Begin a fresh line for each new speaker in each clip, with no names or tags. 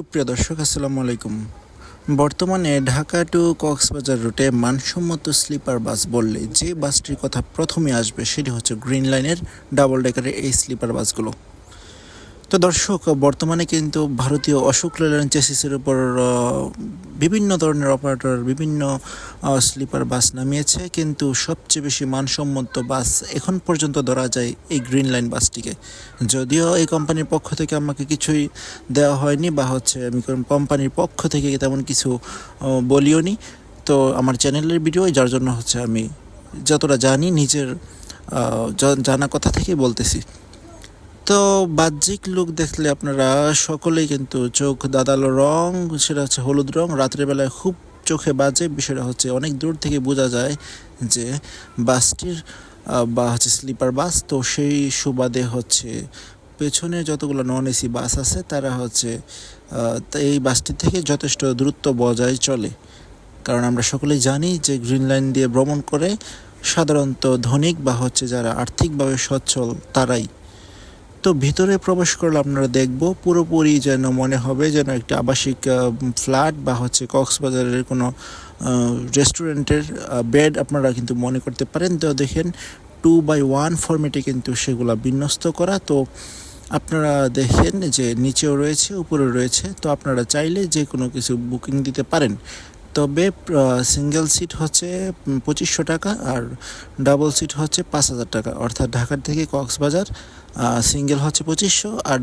সুপ্রিয় দর্শক, আসসালামু আলাইকুম। বর্তমানে ঢাকা টু কক্সবাজার রুটে মানসম্মত স্লিপার বাস বললে যে বাসটির কথা প্রথমে আসবে সেটি হচ্ছে গ্রিন লাইনের ডাবল ডেকারের এই স্লিপার বাসগুলো। তো দর্শক বর্তমানে কিন্তু ভারতীয় অশোক লেল্যান্ড চেসিসের উপর বিভিন্ন ধরনের অপারেটর বিভিন্ন স্লিপার বাস নামিয়েছে। কিন্তু সবচেয়ে বেশি মানসম্মত বাস এখন পর্যন্ত ধরা যায় এই গ্রিন লাইন বাসটিকে। যদিও এই কোম্পানির পক্ষ থেকে আমাকে কিছুই দেওয়া হয়নি বা হচ্ছে আমি কোম্পানির পক্ষ থেকে তেমন কিছু আহ, বলিওনি। তো আমার চ্যানেলের ভিডিও যার জন্য হচ্ছে আমি যতটা জানি নিজের জানা কথা থেকেই বলতেছি। তো বাহ্যিক লুক দেখলে আপনারা সকলেই কিন্তু চোখ দাদালো রং, সেটা হচ্ছে হলুদ রং। রাত্রেবেলায় খুব চোখে বাজে, বিষয়টা হচ্ছে অনেক দূর থেকে বোঝা যায় যে বাসটির বা হচ্ছে স্লিপার বাস, তো সেই সুবাদে হচ্ছে পেছনে যতগুলো নন এসি বাস আছে, তারা হচ্ছে এই বাসটি থেকে যথেষ্ট দূরত্ব বজায় চলে। কারণ আমরা সকলেই জানি যে গ্রিন লাইন দিয়ে ভ্রমণ করে সাধারণত ধনিক বা হচ্ছে যারা আর্থিকভাবে সচ্ছল, তারাই তো ভিতরে প্রবেশ করলে আপনারা দেখব, পুরোপুরি যেন মনে হবে যেন একটা আবাসিক ফ্ল্যাট বা হচ্ছে কক্সবাজারের কোনো রেস্টুরেন্টের বেড আপনারা কিন্তু মনে করতে পারেন। তো দেখেন টু বাই ওয়ান ফর্মেটে কিন্তু সেগুলা বিন্যস্ত করা। তো আপনারা দেখেন যে নিচেও রয়েছে, উপরেও রয়েছে। তো আপনারা চাইলে যে কোনো কিছু বুকিং দিতে পারেন। তবে সিঙ্গেল সিট হচ্ছে পঁচিশশো টাকা আর ডাবল সিট হচ্ছে পাঁচ হাজার টাকা। অর্থাৎ ঢাকার থেকে কক্সবাজার সিঙ্গেল হচ্ছে পঁচিশশো আর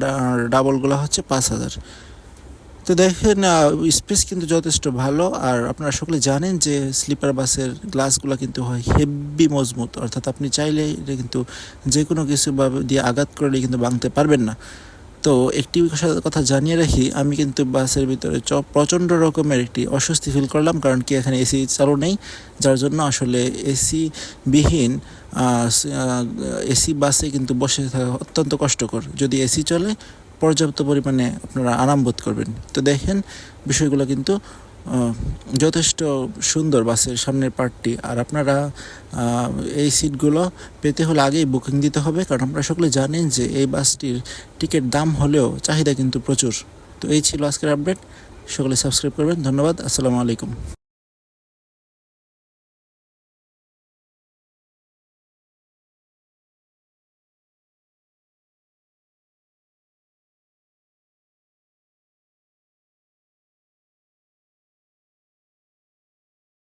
ডাবলগুলো হচ্ছে পাঁচ হাজার। তো দেখেন স্পেস কিন্তু যথেষ্ট ভালো আর আপনারা সকলে জানেন যে স্লিপার বাসের গ্লাসগুলো কিন্তু হয় হেভি মজবুত। অর্থাৎ আপনি চাইলে এটা কিন্তু যে কোনো কিছু দিয়ে আঘাত করলে কিন্তু ভাঙতে পারবেন না। তো একটি কথা- জানিয়ে রাখি, আমি কিন্তু বাসের ভিতরে চ প্রচণ্ড রকমের একটি অস্বস্তি ফিল করলাম, কারণ কি এখানে এসি চালু নেই, যার জন্য আসলে এসি বিহীন এসি বাসে কিন্তু বসে থাকা অত্যন্ত কষ্টকর। যদি এসি চলে, পর্যাপ্ত পরিমাণে আপনারা আরাম বোধ করবেন। তো দেখেন, বিষয়গুলো কিন্তু যথেষ্ট সুন্দর বাসের সামনের পার্টটি। আর আপনারা এই সিটগুলো পেতে হলে আগেই বুকিং দিতে হবে, কারণ আপনারা সকলে জানেন যে এই বাসটির টিকিট দাম হলেও চাহিদা কিন্তু প্রচুর। তো এই ছিল আজকের আপডেট। সকলে সাবস্ক্রাইব করবেন। ধন্যবাদ। আসসালামু আলাইকুম।